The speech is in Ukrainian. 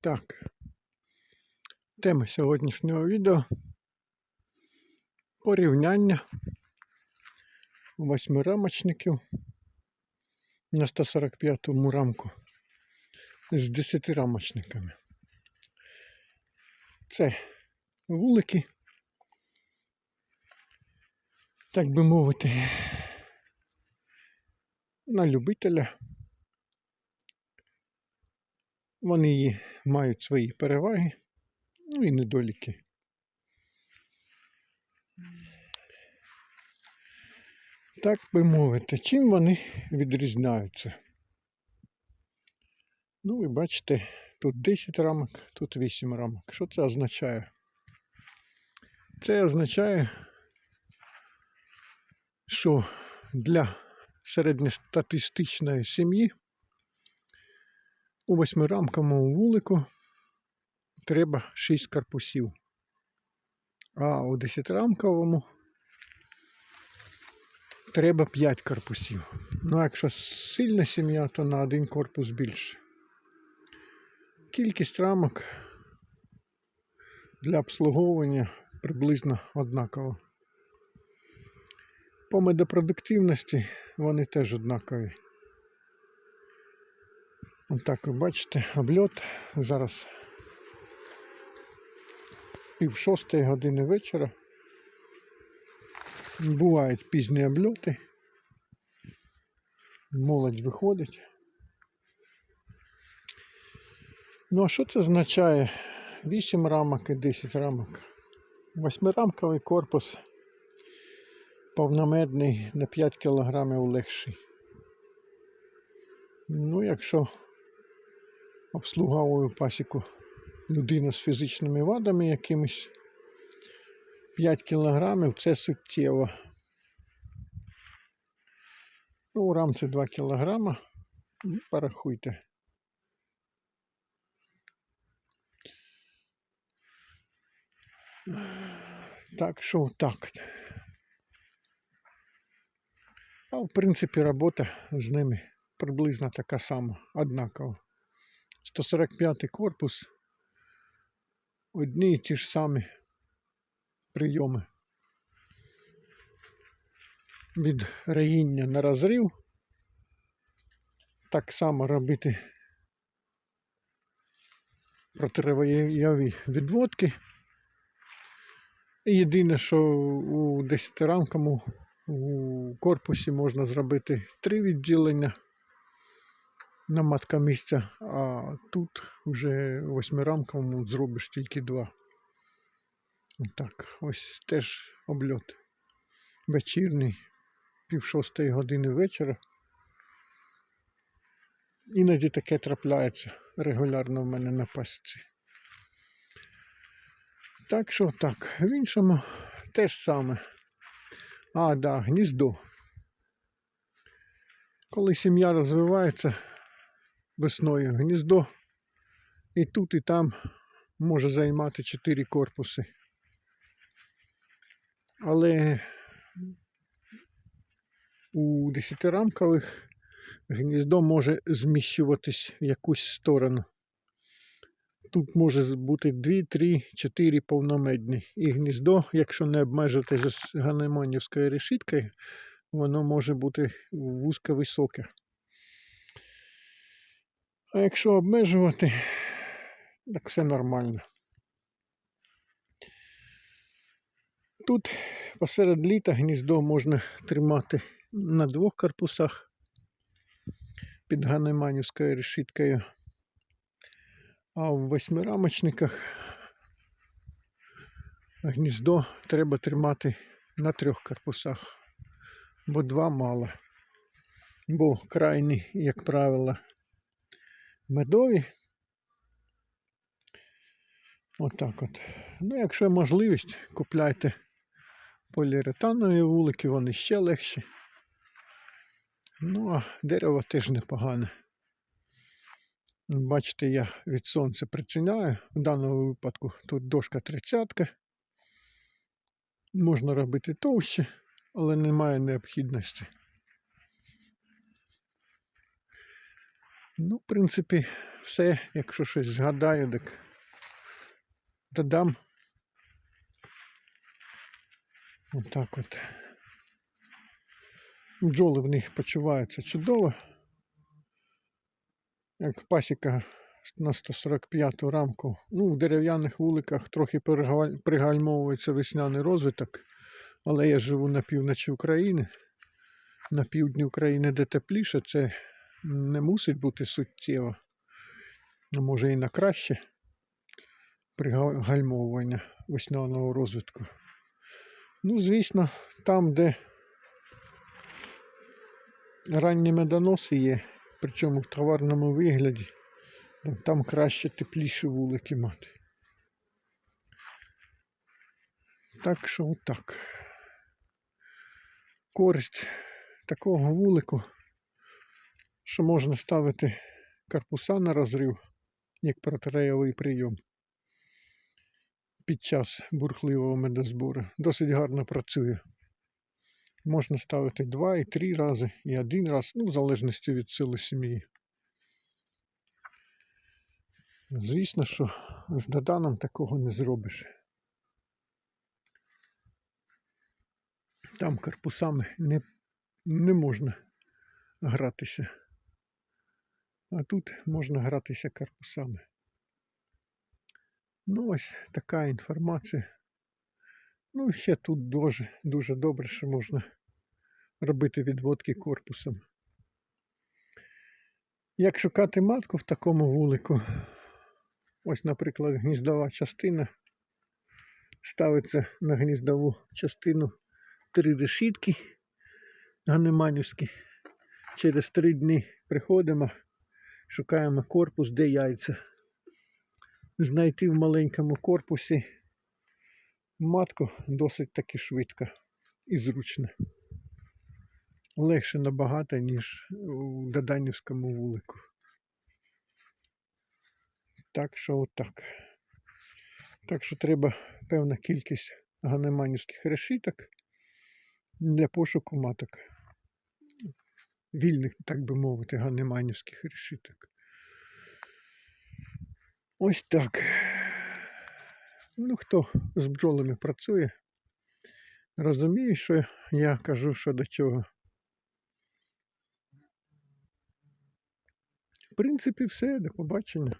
Так. Тема сьогоднішнього відео порівняння восьмирамочників на 145-му рамку з 10-рамочниками. Це вулики, так би мовити, на любителя. Вони її мають свої переваги, ну і недоліки. Так би мовити, чим вони відрізняються? Ну, ви бачите, тут 10 рамок, тут 8 рамок. Що це означає? Це означає, що для середньостатистичної сім'ї у восьмирамковому вулику треба 6 корпусів. А у десятирамковому треба 5 корпусів. Ну, а якщо сильна сім'я, то на один корпус більше. Кількість рамок для обслуговування приблизно однакова. По медопродуктивності вони теж однакові. Отак ви бачите, обльот зараз пів шостої години вечора. Бувають пізні обльоти. Молодь виходить. Ну а що це означає? 8 рамок і 10 рамок. Восьмирамковий корпус повномедний на 5 кг легший. Ну, якщо обслуговую пасіку людина з фізичними вадами якимись 5 кілограмів це суттєво. Ну, у рамці 2 кілограма. Ну, порахуйте. Так що так. А в принципі робота з ними приблизно така сама, однакова. 145 корпус. Одні і ті ж самі прийоми. Від раїння на розрив. Так само робити протирояві відводки. І єдине, що у 10-рамковому у корпусі можна зробити три відділення на матка місця, а тут вже восьмирамковому зробиш тільки два. Так, ось теж обльот. Вечірній, пів шостої години вечора. Іноді таке трапляється регулярно в мене на пасіці. Так що так, в іншому теж саме. А, да, гніздо. Коли сім'я розвивається весною, гніздо і тут, і там може займати 4 корпуси. Але у десятирамкових гніздо може зміщуватись в якусь сторону. Тут може бути 2, 3, 4 повномедні. І гніздо, якщо не обмежити ганемонівською решіткою, воно може бути вузько високе. А якщо обмежувати, так все нормально. Тут посеред літа гніздо можна тримати на двох корпусах під ганеманівською решіткою. А в восьмирамочниках гніздо треба тримати на трьох корпусах, бо два мало. Бо крайні, як правило, медові. Отак от. Ну, якщо є можливість, купляйте поліуретанові вулики, вони ще легші. Ну, а дерево теж непогане. Бачите, я від сонця приціняю. В даному випадку тут дошка 30. Можна робити товще, але немає необхідності. Ну, в принципі, все, якщо щось згадаю, так додам. Отак от. Бджоли в них почуваються чудово. Як пасіка на 145 рамку. Ну, в дерев'яних вуликах трохи пригальмовується весняний розвиток, але я живу на півночі України. На півдні України, де тепліше, це не мусить бути суттєво. А може і на краще пригальмовування весняного розвитку. Ну, звісно, там, де ранні медоноси є, причому в товарному вигляді, ну, там краще тепліші вулики мати. Так що отак. Користь такого вулику, що можна ставити карпуса на розрив, як протиреєвий прийом під час бурхливого медозбору. Досить гарно працює. Можна ставити два і три рази, і один раз, ну, в залежності від сили сім'ї. Звісно, що з доданом такого не зробиш. Там корпусами не, не можна гратися. А тут можна гратися корпусами. Ну, ось така інформація. Ну, ще тут дуже, дуже добре, що можна робити відводки корпусом. Як шукати матку в такому вулику, ось, наприклад, гніздова частина ставиться на гніздову частину три решітки ганеманівські. Через три дні приходимо, шукаємо корпус, де яйця. Знайти в маленькому корпусі матку досить таки швидко і зручно. Легше набагато, ніж у Доданівському вулику. Так що отак. Так що треба певна кількість ганеманівських решіток для пошуку маток. Вільних, так би мовити, ганеманівських решіток. Ось так. Ну, хто з бджолами працює, розуміє, що я кажу, що до чого. В принципі, все, до побачення.